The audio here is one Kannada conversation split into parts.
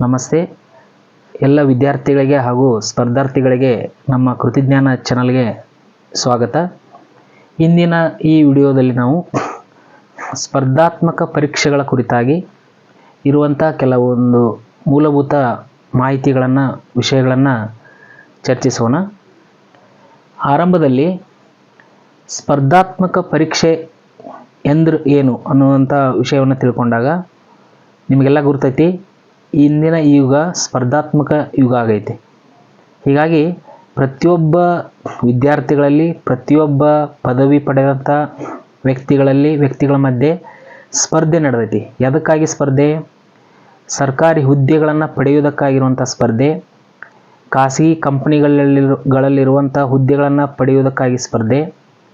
ನಮಸ್ತೆ. ಎಲ್ಲ ವಿದ್ಯಾರ್ಥಿಗಳಿಗೆ ಹಾಗೂ ಸ್ಪರ್ಧಾರ್ಥಿಗಳಿಗೆ ನಮ್ಮ ಕೃತಿಜ್ಞಾನ ಚಾನಲ್ಗೆ ಸ್ವಾಗತ. ಇಂದಿನ ಈ ವಿಡಿಯೋದಲ್ಲಿ ನಾವು ಸ್ಪರ್ಧಾತ್ಮಕ ಪರೀಕ್ಷೆಗಳ ಕುರಿತಾಗಿ ಇರುವಂಥ ಕೆಲವೊಂದು ಮೂಲಭೂತ ಮಾಹಿತಿಗಳನ್ನು, ವಿಷಯಗಳನ್ನು ಚರ್ಚಿಸೋಣ. ಆರಂಭದಲ್ಲಿ ಸ್ಪರ್ಧಾತ್ಮಕ ಪರೀಕ್ಷೆ ಎಂದ್ರೆ ಏನು ಅನ್ನುವಂಥ ವಿಷಯವನ್ನು ತಿಳ್ಕೊಂಡಾಗ ನಿಮಗೆಲ್ಲ ಗುರ್ತೈತಿ? ಇಂದಿನ ಯುಗ ಸ್ಪರ್ಧಾತ್ಮಕ ಯುಗ ಆಗೈತೆ. ಹೀಗಾಗಿ ಪ್ರತಿಯೊಬ್ಬ ವಿದ್ಯಾರ್ಥಿಗಳಲ್ಲಿ, ಪ್ರತಿಯೊಬ್ಬ ಪದವಿ ಪಡೆದಂಥ ವ್ಯಕ್ತಿಗಳಲ್ಲಿ, ವ್ಯಕ್ತಿಗಳ ಮಧ್ಯೆ ಸ್ಪರ್ಧೆ ನಡೆದೈತಿ. ಎದಕ್ಕಾಗಿ ಸ್ಪರ್ಧೆ? ಸರ್ಕಾರಿ ಹುದ್ದೆಗಳನ್ನು ಪಡೆಯುವುದಕ್ಕಾಗಿರುವಂಥ ಸ್ಪರ್ಧೆ, ಖಾಸಗಿ ಕಂಪ್ನಿಗಳಲ್ಲಿರುಗಳಲ್ಲಿರುವಂಥ ಹುದ್ದೆಗಳನ್ನು ಪಡೆಯುವುದಕ್ಕಾಗಿ ಸ್ಪರ್ಧೆ,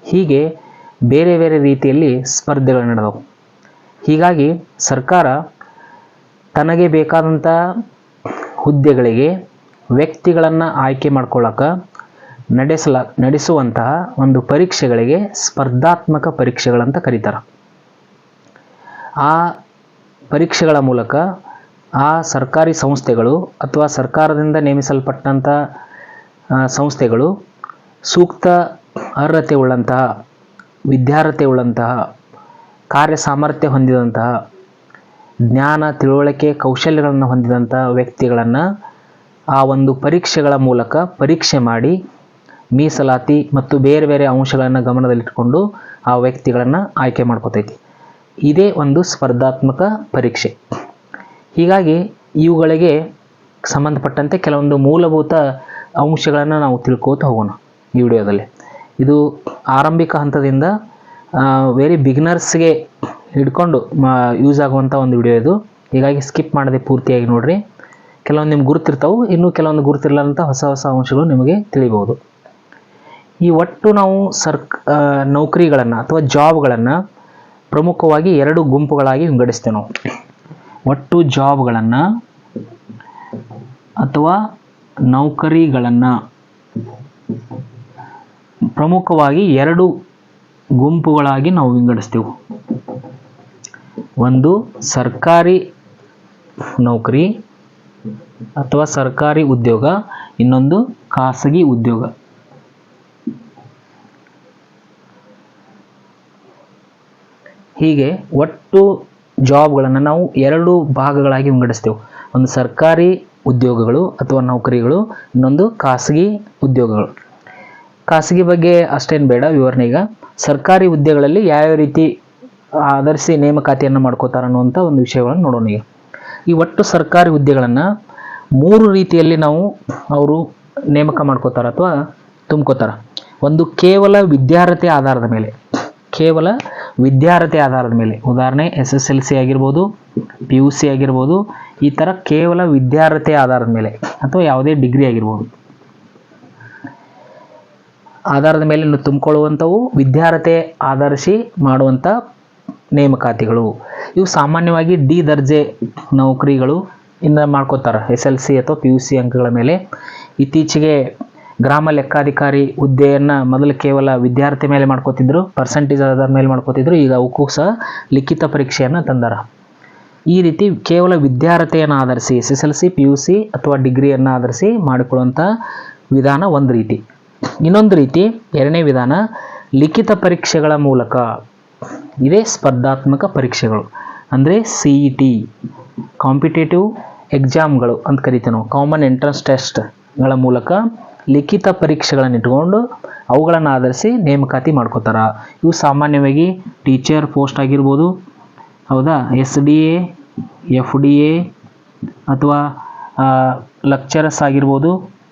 ಹೀಗೆ ಬೇರೆ ಬೇರೆ ರೀತಿಯಲ್ಲಿ ಸ್ಪರ್ಧೆಗಳು ನಡೆದವು. ಹೀಗಾಗಿ ಸರ್ಕಾರ ತನಗೆ ಬೇಕಾದಂಥ ಹುದ್ದೆಗಳಿಗೆ ವ್ಯಕ್ತಿಗಳನ್ನು ಆಯ್ಕೆ ಮಾಡ್ಕೊಳ್ಳೋಕೆ ನಡೆಸಲ, ನಡೆಸುವಂತಹ ಒಂದು ಪರೀಕ್ಷೆಗಳಿಗೆ ಸ್ಪರ್ಧಾತ್ಮಕ ಪರೀಕ್ಷೆಗಳಂತ ಕರೀತಾರೆ. ಆ ಪರೀಕ್ಷೆಗಳ ಮೂಲಕ ಆ ಸರ್ಕಾರಿ ಸಂಸ್ಥೆಗಳು ಅಥವಾ ಸರ್ಕಾರದಿಂದ ನೇಮಿಸಲ್ಪಟ್ಟಂಥ ಸಂಸ್ಥೆಗಳು ಸೂಕ್ತ ಅರ್ಹತೆ ಉಳ್ಳಂತಹ, ವಿದ್ಯಾರ್ಹತೆ ಉಳ್ಳಂತಹ, ಕಾರ್ಯ ಸಾಮರ್ಥ್ಯ ಹೊಂದಿದಂತಹ ಜ್ಞಾನ, ತಿಳುವಳಿಕೆ, ಕೌಶಲ್ಯಗಳನ್ನು ಹೊಂದಿದಂಥ ವ್ಯಕ್ತಿಗಳನ್ನು ಆ ಒಂದು ಪರೀಕ್ಷೆಗಳ ಮೂಲಕ ಪರೀಕ್ಷೆ ಮಾಡಿ ಮೀಸಲಾತಿ ಮತ್ತು ಬೇರೆ ಬೇರೆ ಅಂಶಗಳನ್ನು ಗಮನದಲ್ಲಿಟ್ಟುಕೊಂಡು ಆ ವ್ಯಕ್ತಿಗಳನ್ನು ಆಯ್ಕೆ ಮಾಡ್ಕೋತೈತಿ. ಇದೇ ಒಂದು ಸ್ಪರ್ಧಾತ್ಮಕ ಪರೀಕ್ಷೆ. ಹೀಗಾಗಿ ಇವುಗಳಿಗೆ ಸಂಬಂಧಪಟ್ಟಂತೆ ಕೆಲವೊಂದು ಮೂಲಭೂತ ಅಂಶಗಳನ್ನು ನಾವು ತಿಳ್ಕೋತ ಹೋಗೋಣ ಈ ವಿಡಿಯೋದಲ್ಲಿ. ಇದು ಆರಂಭಿಕ ಹಂತದಿಂದ ವೆರಿ ಬಿಗಿನರ್ಸ್ಗೆ ಹಿಡ್ಕೊಂಡು ಯೂಸ್ ಆಗುವಂಥ ಒಂದು ವಿಡಿಯೋ ಇದು. ಹೀಗಾಗಿ ಸ್ಕಿಪ್ ಮಾಡದೆ ಪೂರ್ತಿಯಾಗಿ ನೋಡಿರಿ. ಕೆಲವೊಂದು ನಿಮ್ಗೆ ಗುರುತಿರ್ತಾವೆ. ಇನ್ನೂ ಕೆಲವೊಂದು ಗುರುತಿರಲಾರಂಥ ಹೊಸ ಹೊಸ ಅಂಶಗಳು ನಿಮಗೆ ತಿಳಿಬೋದು ಈ ಒಟ್ಟು ನಾವು ಸರ್ಕ್ ನೌಕರಿಗಳನ್ನು ಅಥವಾ ಜಾಬ್ಗಳನ್ನು ಪ್ರಮುಖವಾಗಿ ಎರಡು ಗುಂಪುಗಳಾಗಿ ವಿಂಗಡಿಸ್ತೇವೆ ನಾವು. ಒಟ್ಟು ಜಾಬ್ಗಳನ್ನು ಅಥವಾ ನೌಕರಿಗಳನ್ನು ಪ್ರಮುಖವಾಗಿ ಎರಡು ಗುಂಪುಗಳಾಗಿ ನಾವು ವಿಂಗಡಿಸ್ತೇವೆ. ಒಂದು ಸರ್ಕಾರಿ ನೌಕರಿ ಅಥವಾ ಸರ್ಕಾರಿ ಉದ್ಯೋಗ, ಇನ್ನೊಂದು ಖಾಸಗಿ ಉದ್ಯೋಗ. ಹೀಗೆ ಒಟ್ಟು ಜಾಬ್ಗಳನ್ನು ನಾವು ಎರಡು ಭಾಗಗಳಾಗಿ ವಿಂಗಡಿಸ್ತೇವೆ. ಒಂದು ಸರ್ಕಾರಿ ಉದ್ಯೋಗಗಳು ಅಥವಾ ನೌಕರಿಗಳು, ಇನ್ನೊಂದು ಖಾಸಗಿ ಉದ್ಯೋಗಗಳು. ಖಾಸಗಿ ಬಗ್ಗೆ ಅಷ್ಟೇನು ಬೇಡ ವಿವರಣೆ ಈಗ. ಸರ್ಕಾರಿ ಹುದ್ದೆಗಳಲ್ಲಿ ಯಾವ್ಯಾವ ರೀತಿ ಆಧರಿಸಿ ನೇಮಕಾತಿಯನ್ನು ಮಾಡ್ಕೋತಾರೆ ಅನ್ನುವಂಥ ಒಂದು ವಿಷಯಗಳನ್ನು ನೋಡೋಣ ಈಗ. ಈ ಒಟ್ಟು ಸರ್ಕಾರಿ ಹುದ್ದೆಗಳನ್ನು ಮೂರು ರೀತಿಯಲ್ಲಿ ನಾವು ಅವರು ನೇಮಕ ಮಾಡ್ಕೋತಾರೆ ಅಥವಾ ತುಂಬ್ಕೋತಾರೆ. ಒಂದು ಕೇವಲ ವಿದ್ಯಾರ್ಹತೆ ಆಧಾರದ ಮೇಲೆ, ಕೇವಲ ವಿದ್ಯಾರ್ಹತೆ ಆಧಾರದ ಮೇಲೆ, ಉದಾಹರಣೆ ಎಸ್ ಎಸ್ ಎಲ್ ಸಿ ಆಗಿರ್ಬೋದು, ಪಿ ಯು ಸಿ ಆಗಿರ್ಬೋದು, ಈ ಥರ ಕೇವಲ ವಿದ್ಯಾರ್ಹತೆ ಆಧಾರದ ಮೇಲೆ ಅಥವಾ ಯಾವುದೇ ಡಿಗ್ರಿ ಆಗಿರ್ಬೋದು. ಆಧಾರದ ಮೇಲೆ ತುಂಬಿಕೊಳ್ಳುವಂಥವು ವಿದ್ಯಾರ್ಹತೆ ಆಧರಿಸಿ ಮಾಡುವಂಥ ನೇಮಕಾತಿಗಳು. ಇವು ಸಾಮಾನ್ಯವಾಗಿ ಡಿ ದರ್ಜೆ ನೌಕರಿಗಳು ಇಂದ ಮಾಡ್ಕೋತಾರೆ. ಎಸ್ ಎಲ್ ಸಿ ಅಥವಾ ಪಿ ಯು ಸಿ ಅಂಕಗಳ ಮೇಲೆ. ಇತ್ತೀಚೆಗೆ ಗ್ರಾಮ ಲೆಕ್ಕಾಧಿಕಾರಿ ಹುದ್ದೆಯನ್ನು ಮೊದಲು ಕೇವಲ ವಿದ್ಯಾರ್ಥಿ ಮೇಲೆ ಮಾಡ್ಕೋತಿದ್ರು ಪರ್ಸೆಂಟೇಜ್ ಆಧಾರ ಮೇಲೆ ಮಾಡ್ಕೋತಿದ್ರು, ಈಗ ಅವಕ್ಕೂ ಸಹ ಲಿಖಿತ ಪರೀಕ್ಷೆಯನ್ನು ತಂದಾರ. ಈ ರೀತಿ ಕೇವಲ ವಿದ್ಯಾರ್ಥಿಯನ್ನು ಆಧರಿಸಿ, S S L C, P U C ಅಥವಾ ಡಿಗ್ರಿಯನ್ನು ಆಧರಿಸಿ ಮಾಡಿಕೊಳ್ಳುವಂಥ ವಿಧಾನ ಒಂದು ರೀತಿ. ಇನ್ನೊಂದು ರೀತಿ ಎರಡನೇ ವಿಧಾನ, ಲಿಖಿತ ಪರೀಕ್ಷೆಗಳ ಮೂಲಕ ಇದೇ ಸ್ಪರ್ಧಾತ್ಮಕ ಪರೀಕ್ಷೆಗಳು. ಅಂದರೆ ಸಿ ಇ ಟಿ ಕಾಂಪಿಟೇಟಿವ್ ಎಕ್ಸಾಮ್ಗಳು ಅಂತ ಕರಿತೇವೆ ನಾವು. ಕಾಮನ್ ಎಂಟ್ರೆನ್ಸ್ ಟೆಸ್ಟ್ಗಳ ಮೂಲಕ ಲಿಖಿತ ಪರೀಕ್ಷೆಗಳನ್ನು ಇಟ್ಕೊಂಡು ಅವುಗಳನ್ನು ಆಧರಿಸಿ ನೇಮಕಾತಿ ಮಾಡ್ಕೋತಾರೆ. ಇವು ಸಾಮಾನ್ಯವಾಗಿ ಟೀಚರ್ ಪೋಸ್ಟ್ ಆಗಿರ್ಬೋದು, ಹೌದಾ? S D A F D A ಅಥವಾ ಲೆಕ್ಚರರ್ಸ್ ಆಗಿರ್ಬೋದು,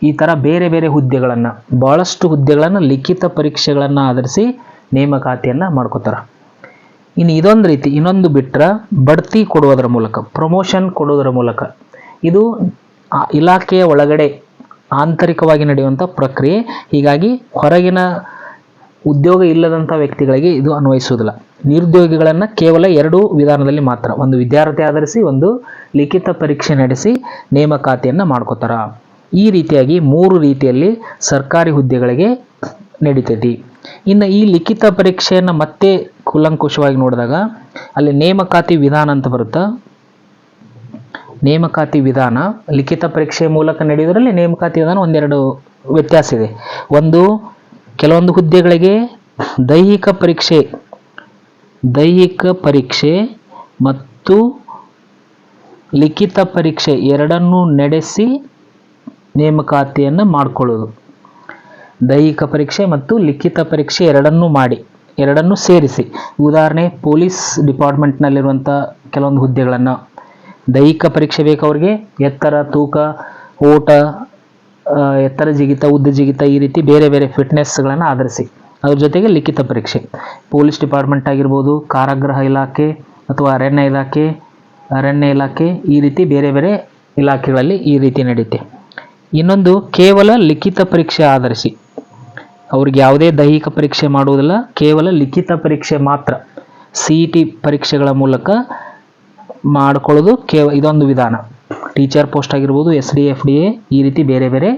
ಈ ಥರ ಬೇರೆ ಬೇರೆ ಹುದ್ದೆಗಳನ್ನು ಭಾಳಷ್ಟು ಹುದ್ದೆಗಳನ್ನು ಲಿಖಿತ ಪರೀಕ್ಷೆಗಳನ್ನು ಆಧರಿಸಿ ನೇಮಕಾತಿಯನ್ನು ಮಾಡ್ಕೋತಾರೆ. ಇನ್ನು ಇದೊಂದು ರೀತಿ ಇನ್ನೊಂದು ಬಿಟ್ಟರೆ ಬಡ್ತಿ ಕೊಡುವುದರ ಮೂಲಕ ಪ್ರಮೋಷನ್ ಕೊಡುವುದರ ಮೂಲಕ ಇದು ಇಲಾಖೆಯ ಒಳಗಡೆ ಆಂತರಿಕವಾಗಿ ನಡೆಯುವಂಥ ಪ್ರಕ್ರಿಯೆ. ಹೀಗಾಗಿ ಹೊರಗಿನ ಉದ್ಯೋಗ ಇಲ್ಲದಂಥ ವ್ಯಕ್ತಿಗಳಿಗೆ ಇದು ಅನ್ವಯಿಸುವುದಿಲ್ಲ. ನಿರುದ್ಯೋಗಿಗಳನ್ನು ಕೇವಲ ಎರಡು ವಿಧಾನದಲ್ಲಿ ಮಾತ್ರ, ಒಂದು ವಿದ್ಯಾರ್ಥಿ ಆಧರಿಸಿ, ಒಂದು ಲಿಖಿತ ಪರೀಕ್ಷೆ ನಡೆಸಿ ನೇಮಕಾತಿಯನ್ನು ಮಾಡ್ಕೋತಾರ. ಈ ರೀತಿಯಾಗಿ ಮೂರು ರೀತಿಯಲ್ಲಿ ಸರ್ಕಾರಿ ಹುದ್ದೆಗಳಿಗೆ ನಡೀತೈತಿ. ಇನ್ನು ಈ ಲಿಖಿತ ಪರೀಕ್ಷೆಯನ್ನು ಮತ್ತೆ ಕೂಲಂಕುಷವಾಗಿ ನೋಡಿದಾಗ ಅಲ್ಲಿ ನೇಮಕಾತಿ ವಿಧಾನ ಅಂತ ಬರುತ್ತೆ? ನೇಮಕಾತಿ ವಿಧಾನ, ಲಿಖಿತ ಪರೀಕ್ಷೆ ಮೂಲಕ ನಡೆಯುವುದರಲ್ಲಿ ನೇಮಕಾತಿ ವಿಧಾನ ಒಂದೆರಡು ವ್ಯತ್ಯಾಸ ಇದೆ. ಒಂದು, ಕೆಲವೊಂದು ಹುದ್ದೆಗಳಿಗೆ ದೈಹಿಕ ಪರೀಕ್ಷೆ ದೈಹಿಕ ಪರೀಕ್ಷೆ ಮತ್ತು ಲಿಖಿತ ಪರೀಕ್ಷೆ ಎರಡನ್ನೂ ನಡೆಸಿ ನೇಮಕಾತಿಯನ್ನು ಮಾಡಿಕೊಳ್ಳೋದು. ದೈಹಿಕ ಪರೀಕ್ಷೆ ಮತ್ತು ಲಿಖಿತ ಪರೀಕ್ಷೆ ಎರಡನ್ನೂ ಮಾಡಿ, ಎರಡನ್ನೂ ಸೇರಿಸಿ. ಉದಾಹರಣೆ, ಪೊಲೀಸ್ ಡಿಪಾರ್ಟ್ಮೆಂಟ್ನಲ್ಲಿರುವಂಥ ಕೆಲವೊಂದು ಹುದ್ದೆಗಳನ್ನು. ದೈಹಿಕ ಪರೀಕ್ಷೆ ಬೇಕು ಅವ್ರಿಗೆ. ಎತ್ತರ, ತೂಕ, ಓಟ ಎತ್ತರ ಜಿಗಿತ, ಉದ್ದ ಜಿಗಿತ ಈ ರೀತಿ ಬೇರೆ ಬೇರೆ ಫಿಟ್ನೆಸ್ಗಳನ್ನು ಆಧರಿಸಿ. ಅದ್ರ ಜೊತೆಗೆ ಲಿಖಿತ ಪರೀಕ್ಷೆ. ಪೊಲೀಸ್ ಡಿಪಾರ್ಟ್ಮೆಂಟ್ ಆಗಿರ್ಬೋದು, ಕಾರಾಗೃಹ ಇಲಾಖೆ ಅಥವಾ ಅರಣ್ಯ ಇಲಾಖೆ ಅರಣ್ಯ ಇಲಾಖೆ ಈ ರೀತಿ ಬೇರೆ ಬೇರೆ ಇಲಾಖೆಗಳಲ್ಲಿ ಈ ರೀತಿ ನಡೆಯುತ್ತೆ ಇನ್ನೊಂದು, ಕೇವಲ ಲಿಖಿತ ಪರೀಕ್ಷೆ ಆಧರಿಸಿ. ಅವ್ರಿಗೆ ಯಾವುದೇ ದೈಹಿಕ ಪರೀಕ್ಷೆ ಮಾಡುವುದಿಲ್ಲ, ಕೇವಲ ಲಿಖಿತ ಪರೀಕ್ಷೆ ಮಾತ್ರ. ಸಿ ಇ ಟಿ ಪರೀಕ್ಷೆಗಳ ಮೂಲಕ ಮಾಡಿಕೊಳ್ಳೋದು ಕೇವ, ಇದೊಂದು ವಿಧಾನ. ಟೀಚರ್ ಪೋಸ್ಟ್ ಆಗಿರ್ಬೋದು S D F D A ಈ ರೀತಿ ಬೇರೆ ಬೇರೆ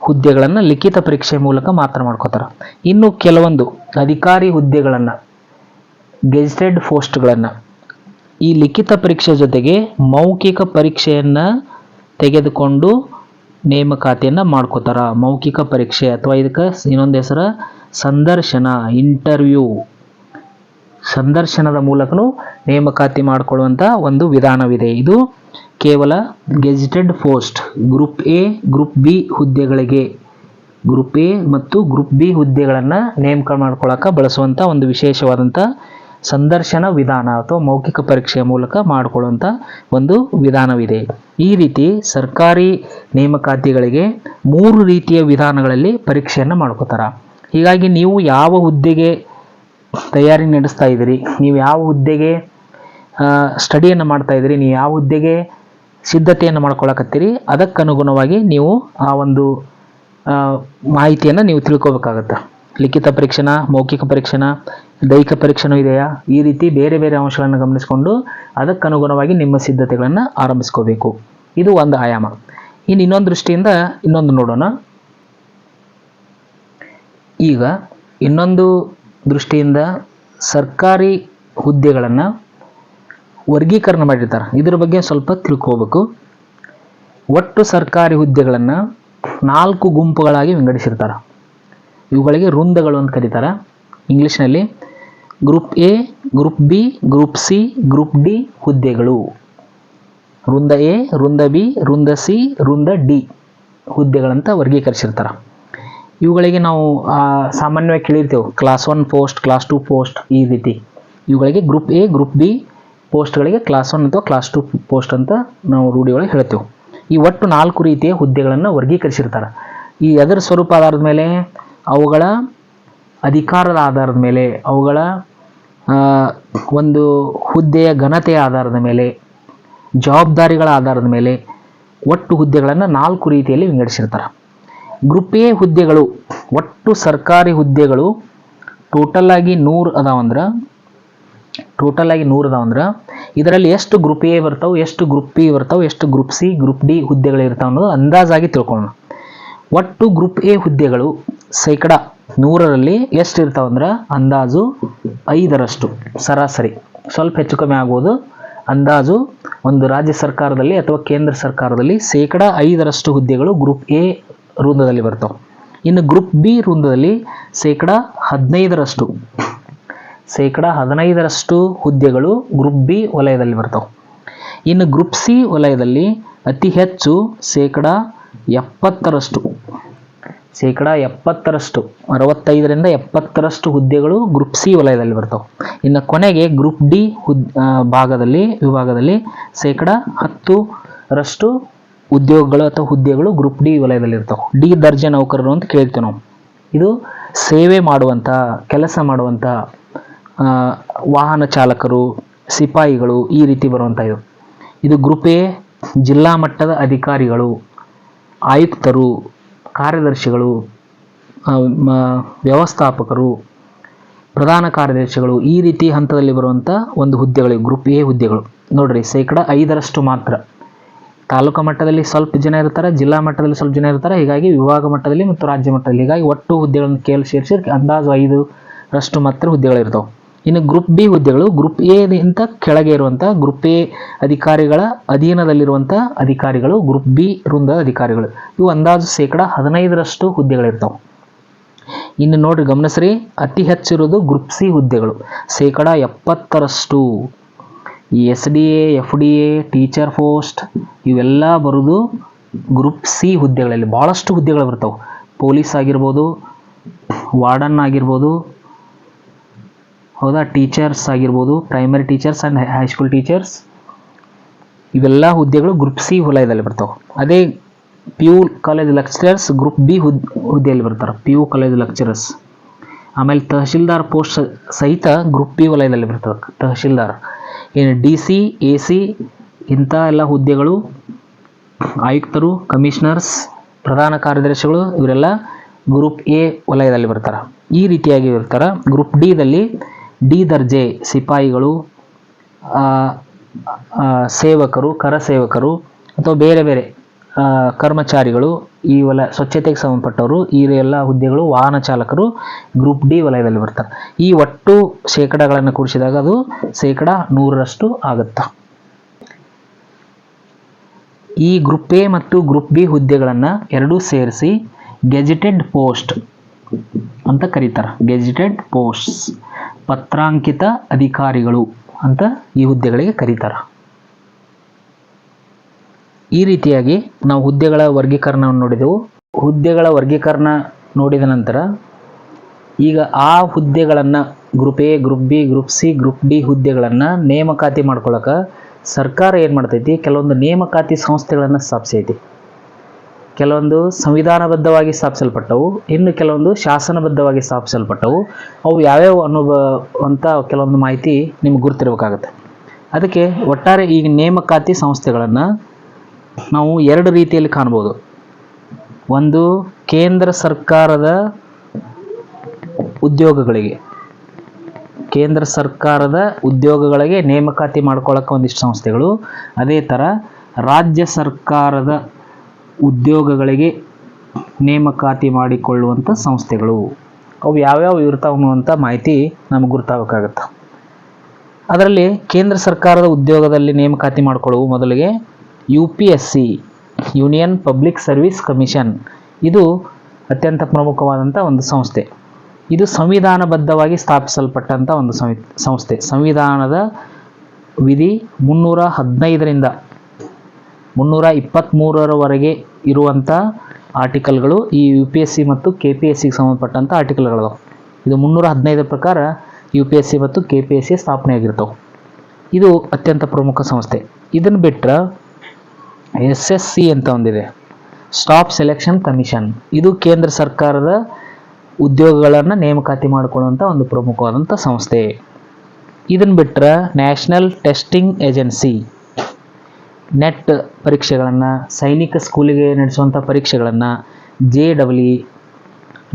ಹುದ್ದೆಗಳನ್ನು ಲಿಖಿತ ಪರೀಕ್ಷೆ ಮೂಲಕ ಮಾತ್ರ ಮಾಡ್ಕೋತಾರೆ. ಇನ್ನು ಕೆಲವೊಂದು ಅಧಿಕಾರಿ ಹುದ್ದೆಗಳನ್ನು, ಗೆಜೆಟೆಡ್ ಪೋಸ್ಟ್ಗಳನ್ನು, ಈ ಲಿಖಿತ ಪರೀಕ್ಷೆ ಜೊತೆಗೆ ಮೌಖಿಕ ಪರೀಕ್ಷೆಯನ್ನು ತೆಗೆದುಕೊಂಡು ನೇಮಕಾತಿಯನ್ನು ಮಾಡ್ಕೋತಾರ. ಮೌಖಿಕ ಪರೀಕ್ಷೆ ಅಥವಾ ಇದಕ್ಕೆ ಇನ್ನೊಂದು ಹೆಸರು ಸಂದರ್ಶನ, ಇಂಟರ್ವ್ಯೂ. ಸಂದರ್ಶನದ ಮೂಲಕನೂ ನೇಮಕಾತಿ ಮಾಡಿಕೊಳ್ಳುವಂಥ ಒಂದು ವಿಧಾನವಿದೆ. ಇದು ಕೇವಲ gazetted post, group A, group B ಹುದ್ದೆಗಳಿಗೆ. ಗ್ರೂಪ್ ಎ ಮತ್ತು ಗ್ರೂಪ್ ಬಿ ಹುದ್ದೆಗಳನ್ನು ನೇಮಕ ಮಾಡ್ಕೊಳ್ಳೋಕೆ ಬಳಸುವಂಥ ಒಂದು ವಿಶೇಷವಾದಂಥ ಸಂದರ್ಶನ ವಿಧಾನ ಅಥವಾ ಮೌಖಿಕ ಪರೀಕ್ಷೆಯ ಮೂಲಕ ಮಾಡಿಕೊಳ್ಳುವಂಥ ಒಂದು ವಿಧಾನವಿದೆ. ಈ ರೀತಿ ಸರ್ಕಾರಿ ನೇಮಕಾತಿಗಳಿಗೆ ಮೂರು ರೀತಿಯ ವಿಧಾನಗಳಲ್ಲಿ ಪರೀಕ್ಷೆಯನ್ನು ಮಾಡ್ಕೋತಾರೆ. ಹೀಗಾಗಿ ನೀವು ಯಾವ ಹುದ್ದೆಗೆ ತಯಾರಿ ನಡೆಸ್ತಾ ಇದ್ದೀರಿ, ನೀವು ಯಾವ ಹುದ್ದೆಗೆ ಸ್ಟಡಿಯನ್ನು ಮಾಡ್ತಾ ಇದ್ದೀರಿ, ನೀವು ಯಾವ ಹುದ್ದೆಗೆ ಸಿದ್ಧತೆಯನ್ನು ಮಾಡ್ಕೊಳಕತ್ತೀರಿ, ಅದಕ್ಕನುಗುಣವಾಗಿ ನೀವು ಆ ಒಂದು ಮಾಹಿತಿಯನ್ನು ನೀವು ತಿಳ್ಕೊಬೇಕಾಗತ್ತೆ. ಲಿಖಿತ ಪರೀಕ್ಷೆನ, ಮೌಖಿಕ ಪರೀಕ್ಷೆನ ದೈಹಿಕ ಪರೀಕ್ಷೆನೂ ಇದೆಯಾ? ಈ ರೀತಿ ಬೇರೆ ಬೇರೆ ಅಂಶಗಳನ್ನು ಗಮನಿಸಿಕೊಂಡು ಅದಕ್ಕನುಗುಣವಾಗಿ ನಿಮ್ಮ ಸಿದ್ಧತೆಗಳನ್ನು ಆರಂಭಿಸ್ಕೋಬೇಕು. ಇದು ಒಂದು ಆಯಾಮ. ಇನ್ನು ಇನ್ನೊಂದು ದೃಷ್ಟಿಯಿಂದ ಇನ್ನೊಂದು ನೋಡೋಣ. ಈಗ ಇನ್ನೊಂದು ದೃಷ್ಟಿಯಿಂದ ಸರ್ಕಾರಿ ಹುದ್ದೆಗಳನ್ನು ವರ್ಗೀಕರಣ ಮಾಡಿರ್ತಾರೆ. ಇದ್ರ ಬಗ್ಗೆ ಸ್ವಲ್ಪ ತಿಳ್ಕೋಬೇಕು. ಒಟ್ಟು ಸರ್ಕಾರಿ ಹುದ್ದೆಗಳನ್ನು ನಾಲ್ಕು ಗುಂಪುಗಳಾಗಿ ವಿಂಗಡಿಸಿರ್ತಾರೆ. ಇವುಗಳಿಗೆ ವೃಂದಗಳು ಅಂತ ಕರೀತಾರೆ. ಇಂಗ್ಲೀಷ್ನಲ್ಲಿ group A, group B, group C, group D ಹುದ್ದೆಗಳು. ವೃಂದ ಎ ವೃಂದ ಬಿ ವೃಂದ ಸಿ ವೃಂದ ಡಿ ಹುದ್ದೆಗಳಂತ ವರ್ಗೀಕರಿಸಿರ್ತಾರೆ. ಇವುಗಳಿಗೆ ನಾವು ಸಾಮಾನ್ಯವಾಗಿ ಕೇಳಿರ್ತೇವೆ. Class one post class two post ಈ ರೀತಿ. ಇವುಗಳಿಗೆ ಗ್ರೂಪ್ ಎ, ಗ್ರೂಪ್ ಬಿ ಪೋಸ್ಟ್ಗಳಿಗೆ ಕ್ಲಾಸ್ ಒನ್ ಅಥವಾ ಕ್ಲಾಸ್ ಟು ಪೋಸ್ಟ್ ಅಂತ ನಾವು ರೂಢಿಯೊಳಗೆ ಹೇಳ್ತೇವೆ. ಈ ಒಟ್ಟು ನಾಲ್ಕು ರೀತಿಯ ಹುದ್ದೆಗಳನ್ನು ವರ್ಗೀಕರಿಸಿರ್ತಾರೆ. ಈ ಅದರ ಸ್ವರೂಪ ಆಧಾರದ ಮೇಲೆ ಅವುಗಳ ಅಧಿಕಾರದ ಆಧಾರದ ಮೇಲೆ ಅವುಗಳ ಒಂದು ಹುದ್ದೆಯ ಘನತೆಯ ಆಧಾರದ ಮೇಲೆ, ಜವಾಬ್ದಾರಿಗಳ ಆಧಾರದ ಮೇಲೆ ಒಟ್ಟು ಹುದ್ದೆಗಳನ್ನು ನಾಲ್ಕು ರೀತಿಯಲ್ಲಿ ವಿಂಗಡಿಸಿರ್ತಾರೆ. ಗ್ರೂಪ್ ಎ ಹುದ್ದೆಗಳು, ಒಟ್ಟು ಸರ್ಕಾರಿ ಹುದ್ದೆಗಳು ಟೋಟಲ್ ಆಗಿ ನೂರು ಅದಾವಂದ್ರೆ ಟೋಟಲ್ ಆಗಿ ನೂರು ಅದಾವಂದ್ರೆ ಇದರಲ್ಲಿ ಎಷ್ಟು ಗ್ರೂಪ್ ಎ ಬರ್ತಾವೆ, ಎಷ್ಟು ಗ್ರೂಪ್ ಬಿ ಬರ್ತಾವೆ, ಎಷ್ಟು ಗ್ರೂಪ್ ಸಿ, ಗ್ರೂಪ್ ಡಿ ಹುದ್ದೆಗಳು ಇರ್ತಾವೆ ಅನ್ನೋದು ಅಂದಾಜಾಗಿ ತಿಳ್ಕೊಳ್ಳೋಣ. ಒಟ್ಟು ಗ್ರೂಪ್ ಎ ಹುದ್ದೆಗಳು ಶೇಕಡ ನೂರರಲ್ಲಿ ಎಷ್ಟು ಇರ್ತಾವಂದ್ರೆ ಅಂದಾಜು ಐದರಷ್ಟು, ಸರಾಸರಿ. ಸ್ವಲ್ಪ ಹೆಚ್ಚು ಕಮ್ಮಿ ಆಗ್ಬೋದು. ಅಂದಾಜು ಒಂದು ರಾಜ್ಯ ಸರ್ಕಾರದಲ್ಲಿ ಅಥವಾ ಕೇಂದ್ರ ಸರ್ಕಾರದಲ್ಲಿ ಶೇಕಡ ಐದರಷ್ಟು ಹುದ್ದೆಗಳು ಗ್ರೂಪ್ ಎ ವೃಂದದಲ್ಲಿ ಬರ್ತಾವೆ. ಇನ್ನು ಗ್ರೂಪ್ ಬಿ ವೃಂದದಲ್ಲಿ ಶೇಕಡ ಹದಿನೈದರಷ್ಟು ಶೇಕಡ ಹದಿನೈದರಷ್ಟು ಹುದ್ದೆಗಳು ಗ್ರೂಪ್ ಬಿ ವಲಯದಲ್ಲಿ ಬರ್ತಾವೆ. ಇನ್ನು ಗ್ರೂಪ್ ಸಿ ವಲಯದಲ್ಲಿ ಅತಿ ಹೆಚ್ಚು ಶೇಕಡ ಎಪ್ಪತ್ತರಷ್ಟು ಶೇಕಡ ಎಪ್ಪತ್ತರಷ್ಟು, ಅರವತ್ತೈದರಿಂದ ಎಪ್ಪತ್ತರಷ್ಟು ಹುದ್ದೆಗಳು ಗ್ರೂಪ್ ಸಿ ವಲಯದಲ್ಲಿ ಬರ್ತವೆ. ಇನ್ನು ಕೊನೆಗೆ ಗ್ರೂಪ್ ಡಿ ಹುದ್ ಭಾಗದಲ್ಲಿ, ವಿಭಾಗದಲ್ಲಿ ಶೇಕಡ ಹತ್ತರಷ್ಟು ಉದ್ಯೋಗಗಳು ಅಥವಾ ಹುದ್ದೆಗಳು ಗ್ರೂಪ್ ಡಿ ವಲಯದಲ್ಲಿ ಇರ್ತಾವೆ. ಡಿ ದರ್ಜೆ ನೌಕರರು ಅಂತ ಕೇಳ್ತೀವಿ ನಾವು. ಇದು ಸೇವೆ ಮಾಡುವಂಥ ಕೆಲಸ ಮಾಡುವಂಥ ವಾಹನ ಚಾಲಕರು, ಸಿಪಾಯಿಗಳು ಈ ರೀತಿ ಬರುವಂಥ ಇದು. ಇದು ಗ್ರೂಪ್ ಎ, ಜಿಲ್ಲಾ ಮಟ್ಟದ ಅಧಿಕಾರಿಗಳು, ಆಯುಕ್ತರು ಕಾರ್ಯದರ್ಶಿಗಳು ವ್ಯವಸ್ಥಾಪಕರು, ಪ್ರಧಾನ ಕಾರ್ಯದರ್ಶಿಗಳು, ಈ ರೀತಿ ಹಂತದಲ್ಲಿ ಬರುವಂಥ ಒಂದು ಹುದ್ದೆಗಳು ಗ್ರೂಪ್ ಎ ಹುದ್ದೆಗಳು. ನೋಡ್ರಿ, ಶೇಕಡ ಐದರಷ್ಟು ಮಾತ್ರ. ತಾಲೂಕು ಮಟ್ಟದಲ್ಲಿ ಸ್ವಲ್ಪ ಜನ ಇರ್ತಾರೆ, ಜಿಲ್ಲಾ ಮಟ್ಟದಲ್ಲಿ ಸ್ವಲ್ಪ ಜನ ಇರ್ತಾರೆ, ಹೀಗಾಗಿ ವಿಭಾಗ ಮಟ್ಟದಲ್ಲಿ ಮತ್ತು ರಾಜ್ಯ ಮಟ್ಟದಲ್ಲಿ. ಹೀಗಾಗಿ ಒಟ್ಟು ಹುದ್ದೆಗಳನ್ನು ಕೇಳಿ ಸೇರಿಸಿ, ಅಂದಾಜು ಐದರಷ್ಟು ಮಾತ್ರ ಹುದ್ದೆಗಳಿರ್ತಾವೆ. ಇನ್ನು ಗ್ರೂಪ್ ಬಿ ಹುದ್ದೆಗಳು ಗ್ರೂಪ್ ಎಗಿಂತ ಕೆಳಗೆ ಇರುವಂಥ ಗ್ರೂಪ್ ಎ ಅಧಿಕಾರಿಗಳ ಅಧೀನದಲ್ಲಿರುವಂಥ ಅಧಿಕಾರಿಗಳು ಗ್ರೂಪ್ ಬಿ ವೃಂದ ಅಧಿಕಾರಿಗಳು. ಇವು ಅಂದಾಜು ಶೇಕಡ ಹದಿನೈದರಷ್ಟು ಹುದ್ದೆಗಳಿರ್ತಾವೆ. ಇನ್ನು ನೋಡ್ರಿ ಗಮನಿಸ್ರಿ, ಅತಿ ಹೆಚ್ಚಿರೋದು ಗ್ರೂಪ್ ಸಿ ಹುದ್ದೆಗಳು. ಶೇಕಡ ಎಪ್ಪತ್ತರಷ್ಟು. ಈ S D A F D A teacher post ಇವೆಲ್ಲ ಬರೋದು ಗ್ರೂಪ್ ಸಿ ಹುದ್ದೆಗಳಲ್ಲಿ. ಭಾಳಷ್ಟು ಹುದ್ದೆಗಳು ಬರ್ತಾವೆ. ಪೊಲೀಸ್ ಆಗಿರ್ಬೋದು, ವಾರ್ಡನ್ ಆಗಿರ್ಬೋದು ಹೌದಾ? ಟೀಚರ್ಸ್ ಆಗಿರ್ಬೋದು primary teachers and high school teachers ಇವೆಲ್ಲ ಹುದ್ದೆಗಳು ಗ್ರೂಪ್ ಸಿ ವಲಯದಲ್ಲಿ ಬರ್ತಾವೆ. ಅದೇ P U college lecturers group B ಹುದ್, ಹುದ್ದೆಯಲ್ಲಿ ಬರ್ತಾರೆ. ಪಿ ಯು ಕಾಲೇಜ್ ಲೆಕ್ಚರರ್ಸ್ ಆಮೇಲೆ ತಹಶೀಲ್ದಾರ್ ಪೋಸ್ಟ್ ಸಹಿತ ಗ್ರೂಪ್ ಬಿ ವಲಯದಲ್ಲಿ ಬರ್ತದೆ ತಹಶೀಲ್ದಾರ್. ಏನು ಡಿ ಸಿ ಎ ಸಿ ಇಂಥ ಎಲ್ಲ ಹುದ್ದೆಗಳು ಆಯುಕ್ತರು ಕಮಿಷನರ್ಸ್ ಪ್ರಧಾನ ಕಾರ್ಯದರ್ಶಿಗಳು ಇವರೆಲ್ಲ ಗ್ರೂಪ್ ಎ ವಲಯದಲ್ಲಿ ಬರ್ತಾರೆ. ಈ ರೀತಿಯಾಗಿ ಇರ್ತಾರೆ. ಗ್ರೂಪ್ ಡಿದಲ್ಲಿ ಡಿ ದರ್ಜೆ ಸಿಪಾಯಿಗಳು ಸೇವಕರು, ಕರ ಸೇವಕರು ಅಥವಾ ಬೇರೆ ಬೇರೆ ಕರ್ಮಚಾರಿಗಳು, ಈ ವಲ, ಸ್ವಚ್ಛತೆಗೆ ಸಂಬಂಧಪಟ್ಟವರು, ಈ ಎಲ್ಲ ಹುದ್ದೆಗಳು ವಾಹನ ಚಾಲಕರು ಗ್ರೂಪ್ ಡಿ ವಲಯದಲ್ಲಿ ಬರ್ತಾರೆ. ಈ ಒಟ್ಟು ಶೇಕಡಗಳನ್ನು ಕೂಡಿಸಿದಾಗ ಅದು ಶೇಕಡ ನೂರರಷ್ಟು ಆಗುತ್ತೆ. ಈ ಗ್ರೂಪ್ ಎ ಮತ್ತು ಗ್ರೂಪ್ ಬಿ ಹುದ್ದೆಗಳನ್ನು ಎರಡೂ ಸೇರಿಸಿ ಗೆಜೆಟೆಡ್ ಪೋಸ್ಟ್ ಅಂತ ಕರೀತಾರೆ. Gazetted posts. ಪತ್ರಾಂಕಿತ ಅಧಿಕಾರಿಗಳು ಅಂತ ಈ ಹುದ್ದೆಗಳಿಗೆ ಕರೀತಾರೆ. ಈ ರೀತಿಯಾಗಿ ನಾವು ಹುದ್ದೆಗಳ ವರ್ಗೀಕರಣವನ್ನು ನೋಡಿದೆವು. ಹುದ್ದೆಗಳ ವರ್ಗೀಕರಣ ನೋಡಿದ ನಂತರ ಈಗ ಆ ಹುದ್ದೆಗಳನ್ನು group A, group B, group C, group D ಹುದ್ದೆಗಳನ್ನು ನೇಮಕಾತಿ ಮಾಡ್ಕೊಳಕ್ಕೆ ಸರ್ಕಾರ ಏನು ಮಾಡ್ತೈತಿ? ಕೆಲವೊಂದು ನೇಮಕಾತಿ ಸಂಸ್ಥೆಗಳನ್ನು ಸ್ಥಾಪಿಸೈತಿ. ಕೆಲವೊಂದು ಸಂವಿಧಾನಬದ್ಧವಾಗಿ ಸ್ಥಾಪಿಸಲ್ಪಟ್ಟವು, ಇನ್ನು ಕೆಲವೊಂದು ಶಾಸನಬದ್ಧವಾಗಿ ಸ್ಥಾಪಿಸಲ್ಪಟ್ಟವು. ಅವು ಯಾವ್ಯಾವ ಅನ್ನೋ ಅಂತ ಕೆಲವೊಂದು ಮಾಹಿತಿ ನಿಮ್ಗೆ ಗುರ್ತಿರ್ಬೇಕಾಗತ್ತೆ. ಅದಕ್ಕೆ ಒಟ್ಟಾರೆ ಈಗ ನೇಮಕಾತಿ ಸಂಸ್ಥೆಗಳನ್ನು ನಾವು ಎರಡು ರೀತಿಯಲ್ಲಿ ಕಾಣ್ಬೋದು. ಒಂದು ಕೇಂದ್ರ ಸರ್ಕಾರದ ಉದ್ಯೋಗಗಳಿಗೆ, ಕೇಂದ್ರ ಸರ್ಕಾರದ ಉದ್ಯೋಗಗಳಿಗೆ ನೇಮಕಾತಿ ಮಾಡ್ಕೊಳ್ಳೋಕೆ ಒಂದಿಷ್ಟು ಸಂಸ್ಥೆಗಳು. ಅದೇ ಥರ ರಾಜ್ಯ ಸರ್ಕಾರದ ಉದ್ಯೋಗಗಳಿಗೆ ನೇಮಕಾತಿ ಮಾಡಿಕೊಳ್ಳುವಂಥ ಸಂಸ್ಥೆಗಳು. ಅವು ಯಾವ್ಯಾವ ಇರ್ತಾವೆ ಅನ್ನುವಂಥ ಮಾಹಿತಿ ನಮಗೆ ಗುರ್ತಾಗಬೇಕಾಗತ್ತೆ ಅದರಲ್ಲಿ ಕೇಂದ್ರ ಸರ್ಕಾರದ ಉದ್ಯೋಗದಲ್ಲಿ ನೇಮಕಾತಿ ಮಾಡಿಕೊಳ್ಳುವ ಮೊದಲಿಗೆ U P S C, union public service commission. ಇದು ಅತ್ಯಂತ ಪ್ರಮುಖವಾದಂಥ ಒಂದು ಸಂಸ್ಥೆ. ಇದು ಸಂವಿಧಾನಬದ್ಧವಾಗಿ ಸ್ಥಾಪಿಸಲ್ಪಟ್ಟಂಥ ಒಂದು ಸಂಸ್ಥೆ. ಸಂವಿಧಾನದ ವಿಧಿ ಮುನ್ನೂರ ಹದಿನೈದರಿಂದ ಮುನ್ನೂರ ಇಪ್ಪತ್ತ್ಮೂರರವರೆಗೆ ಇರುವಂಥ ಆರ್ಟಿಕಲ್ಗಳು ಈ ಯು ಪಿ ಎಸ್ ಸಿ ಮತ್ತು ಕೆ ಪಿ ಎಸ್ ಸಿಗೆ ಸಂಬಂಧಪಟ್ಟಂಥ ಆರ್ಟಿಕಲ್ಗಳು ಇದು ಮುನ್ನೂರ ಹದಿನೈದರ ಪ್ರಕಾರ ಯು ಪಿ ಎಸ್ ಸಿ ಮತ್ತು ಕೆ ಪಿ ಎಸ್ ಸಿ ಸ್ಥಾಪನೆಯಾಗಿರ್ತವೆ ಇದು ಅತ್ಯಂತ ಪ್ರಮುಖ ಸಂಸ್ಥೆ. ಇದನ್ನು ಬಿಟ್ಟರೆ ಎಸ್ ಎಸ್ ಸಿ ಅಂತ ಒಂದಿದೆ. ಸ್ಟಾಪ್ ಸೆಲೆಕ್ಷನ್ ಕಮಿಷನ್ ಇದು ಕೇಂದ್ರ ಸರ್ಕಾರದ ಉದ್ಯೋಗಗಳನ್ನು ನೇಮಕಾತಿ ಮಾಡಿಕೊಳ್ಳುವಂಥ ಒಂದು ಪ್ರಮುಖವಾದಂಥ ಸಂಸ್ಥೆ. ಇದನ್ನು ಬಿಟ್ಟರೆ ನ್ಯಾಷನಲ್ ಟೆಸ್ಟಿಂಗ್ ಏಜೆನ್ಸಿ ನೆಟ್ ಪರೀಕ್ಷೆಗಳನ್ನು, ಸೈನಿಕ ಸ್ಕೂಲಿಗೆ ನಡೆಸುವಂಥ ಪರೀಕ್ಷೆಗಳನ್ನು ಜೆ ಡಬಲ್ ಇ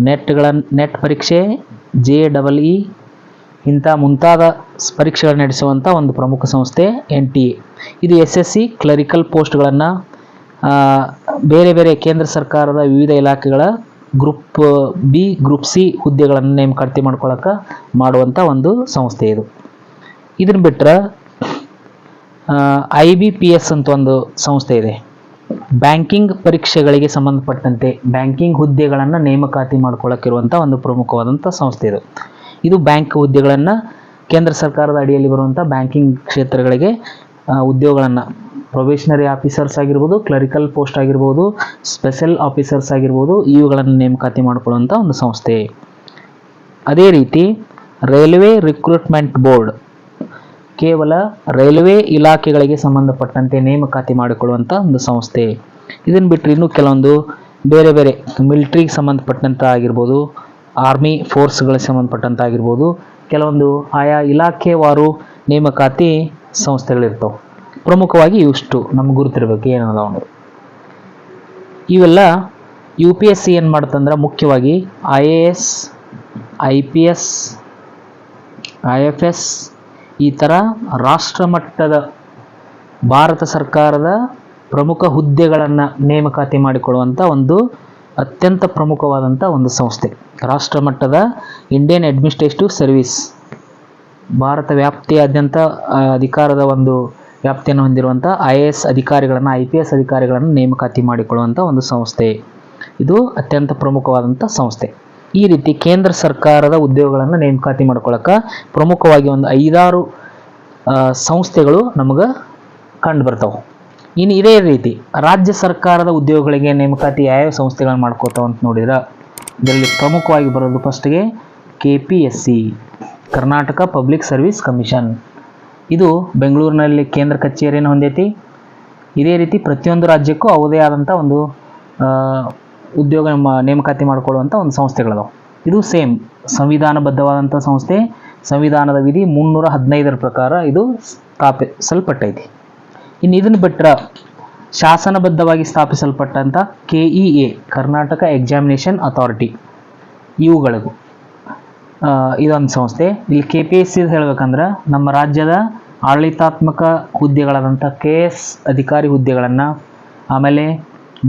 ನೆಟ್ಗಳನ್ನು ನೆಟ್ ಪರೀಕ್ಷೆ ಜೆ ಡಬಲ್ ಇ ಇಂಥ ಮುಂತಾದ ಪರೀಕ್ಷೆಗಳನ್ನು ನಡೆಸುವಂಥ ಒಂದು ಪ್ರಮುಖ ಸಂಸ್ಥೆ ಎನ್ ಟಿ ಎ ಇದು ಎಸ್ ಎಸ್ ಸಿ ಕ್ಲರಿಕಲ್ ಪೋಸ್ಟ್ಗಳನ್ನು ಬೇರೆ ಬೇರೆ ಕೇಂದ್ರ ಸರ್ಕಾರದ ವಿವಿಧ ಇಲಾಖೆಗಳ ಗ್ರೂಪ್ ಬಿ ಗ್ರೂಪ್ ಸಿ ಹುದ್ದೆಗಳನ್ನು ನೇಮಕಾತಿ ಮಾಡ್ಕೊಳಕ್ಕೆ ಮಾಡುವಂಥ ಒಂದು ಸಂಸ್ಥೆ ಇದು. ಇದನ್ನು ಬಿಟ್ಟರೆ ಐ ಬಿ ಪಿ ಎಸ್ ಅಂತ ಒಂದು ಸಂಸ್ಥೆ ಇದೆ. ಬ್ಯಾಂಕಿಂಗ್ ಪರೀಕ್ಷೆಗಳಿಗೆ ಸಂಬಂಧಪಟ್ಟಂತೆ ಬ್ಯಾಂಕಿಂಗ್ ಹುದ್ದೆಗಳನ್ನು ನೇಮಕಾತಿ ಮಾಡ್ಕೊಳ್ಳೋಕ್ಕಿರುವಂಥ ಒಂದು ಪ್ರಮುಖವಾದಂಥ ಸಂಸ್ಥೆ ಇದು. ಇದು ಬ್ಯಾಂಕ್ ಹುದ್ದೆಗಳನ್ನು ಕೇಂದ್ರ ಸರ್ಕಾರದ ಅಡಿಯಲ್ಲಿ ಬರುವಂಥ ಬ್ಯಾಂಕಿಂಗ್ ಕ್ಷೇತ್ರಗಳಿಗೆ ಉದ್ಯೋಗಗಳನ್ನು, ಪ್ರೊಬೇಷನರಿ ಆಫೀಸರ್ಸ್ ಆಗಿರ್ಬೋದು, ಕ್ಲರಿಕಲ್ ಪೋಸ್ಟ್ ಆಗಿರ್ಬೋದು, ಸ್ಪೆಷಲ್ ಆಫೀಸರ್ಸ್ ಆಗಿರ್ಬೋದು, ಇವುಗಳನ್ನು ನೇಮಕಾತಿ ಮಾಡಿಕೊಳ್ಳುವಂಥ ಒಂದು ಸಂಸ್ಥೆ. ಅದೇ ರೀತಿ ರೈಲ್ವೆ ರಿಕ್ರೂಟ್ಮೆಂಟ್ ಬೋರ್ಡ್ ಕೇವಲ ರೈಲ್ವೆ ಇಲಾಖೆಗಳಿಗೆ ಸಂಬಂಧಪಟ್ಟಂತೆ ನೇಮಕಾತಿ ಮಾಡಿಕೊಳ್ಳುವಂಥ ಒಂದು ಸಂಸ್ಥೆ. ಇದನ್ನು ಬಿಟ್ಟರೆ ಇನ್ನೂ ಕೆಲವೊಂದು ಬೇರೆ ಬೇರೆ ಮಿಲ್ಟ್ರಿಗೆ ಸಂಬಂಧಪಟ್ಟಂಥ ಆಗಿರ್ಬೋದು, ಆರ್ಮಿ ಫೋರ್ಸ್ಗಳಿಗೆ ಸಂಬಂಧಪಟ್ಟಂಥ ಆಗಿರ್ಬೋದು, ಕೆಲವೊಂದು ಆಯಾ ಇಲಾಖೆವಾರು ನೇಮಕಾತಿ ಸಂಸ್ಥೆಗಳಿರ್ತವೆ. ಪ್ರಮುಖವಾಗಿ ಇವಿಷ್ಟು ನಮ್ಗೆ ಗುರುತಿರಬೇಕು ಅನ್ನೋದು. ಇವೆಲ್ಲ ಯು ಪಿ ಎಸ್ ಸಿ ಏನು ಮಾಡುತ್ತಂದ್ರೆ ಮುಖ್ಯವಾಗಿ I A S, I P S, I F S ಈ ಥರ ರಾಷ್ಟ್ರಮಟ್ಟದ ಭಾರತ ಸರ್ಕಾರದ ಪ್ರಮುಖ ಹುದ್ದೆಗಳನ್ನು ನೇಮಕಾತಿ ಮಾಡಿಕೊಳ್ಳುವಂಥ ಒಂದು ಅತ್ಯಂತ ಪ್ರಮುಖವಾದಂಥ ಒಂದು ಸಂಸ್ಥೆ. ರಾಷ್ಟ್ರಮಟ್ಟದ ಇಂಡಿಯನ್ ಅಡ್ಮಿನಿಸ್ಟ್ರೇಟಿವ್ ಸರ್ವಿಸ್ ಭಾರತ ವ್ಯಾಪ್ತಿಯಾದ್ಯಂತ ಅಧಿಕಾರದ ಒಂದು ವ್ಯಾಪ್ತಿಯನ್ನು ಹೊಂದಿರುವಂಥ ಐ ಎ ಎಸ್ ಅಧಿಕಾರಿಗಳನ್ನು ಐ ಪಿ ಎಸ್ ಅಧಿಕಾರಿಗಳನ್ನು ನೇಮಕಾತಿ ಮಾಡಿಕೊಳ್ಳುವಂಥ ಒಂದು ಸಂಸ್ಥೆ. ಇದು ಅತ್ಯಂತ ಪ್ರಮುಖವಾದಂಥ ಸಂಸ್ಥೆ. ಈ ರೀತಿ ಕೇಂದ್ರ ಸರ್ಕಾರದ ಉದ್ಯೋಗಗಳನ್ನು ನೇಮಕಾತಿ ಮಾಡ್ಕೊಳ್ಳೋಕೆ ಪ್ರಮುಖವಾಗಿ ಒಂದು ಐದಾರು ಸಂಸ್ಥೆಗಳು ನಮಗೆ ಕಂಡು ಬರ್ತಾವೆ. ಇನ್ನು ಇದೇ ರೀತಿ ರಾಜ್ಯ ಸರ್ಕಾರದ ಉದ್ಯೋಗಗಳಿಗೆ ನೇಮಕಾತಿ ಯಾವ ಸಂಸ್ಥೆಗಳನ್ನ ಮಾಡ್ಕೋತಾವ ಅಂತ ನೋಡಿದ್ರೆ, ಇದರಲ್ಲಿ ಪ್ರಮುಖವಾಗಿ ಬರೋದು ಫಸ್ಟ್ಗೆ K P S C Karnataka public service commission ಇದು ಬೆಂಗಳೂರಿನಲ್ಲಿ ಕೇಂದ್ರ ಕಚೇರಿಯನ್ನು ಹೊಂದೈತಿ. ಇದೇ ರೀತಿ ಪ್ರತಿಯೊಂದು ರಾಜ್ಯಕ್ಕೂ ಅವದೇ ಆದಂಥ ಒಂದು ಉದ್ಯೋಗ ನೇಮಕಾತಿ ಮಾಡಿಕೊಳ್ಳುವಂಥ ಒಂದು ಸಂಸ್ಥೆಗಳದಾವೆ. ಇದು ಸೇಮ್ ಸಂವಿಧಾನಬದ್ಧವಾದಂಥ ಸಂಸ್ಥೆ, ಸಂವಿಧಾನದ ವಿಧಿ ಮುನ್ನೂರ ಹದಿನೈದರ ಪ್ರಕಾರ ಇದು ಸ್ಥಾಪಿಸಲ್ಪಟ್ಟೈತಿ. ಇನ್ನು ಇದನ್ನು ಬಿಟ್ಟರೆ ಶಾಸನಬದ್ಧವಾಗಿ ಸ್ಥಾಪಿಸಲ್ಪಟ್ಟಂಥ K E A Karnataka examination authority ಇವುಗಳಿಗೂ. ಇದೊಂದು ಸಂಸ್ಥೆ. ಇಲ್ಲಿ ಕೆ ಪಿ ಎಸ್ ಸಿ ಹೇಳ್ಬೇಕಂದ್ರೆ ನಮ್ಮ ರಾಜ್ಯದ ಆಡಳಿತಾತ್ಮಕ ಹುದ್ದೆಗಳಾದಂಥ ಕೆ ಎಸ್ ಅಧಿಕಾರಿ ಹುದ್ದೆಗಳನ್ನು, ಆಮೇಲೆ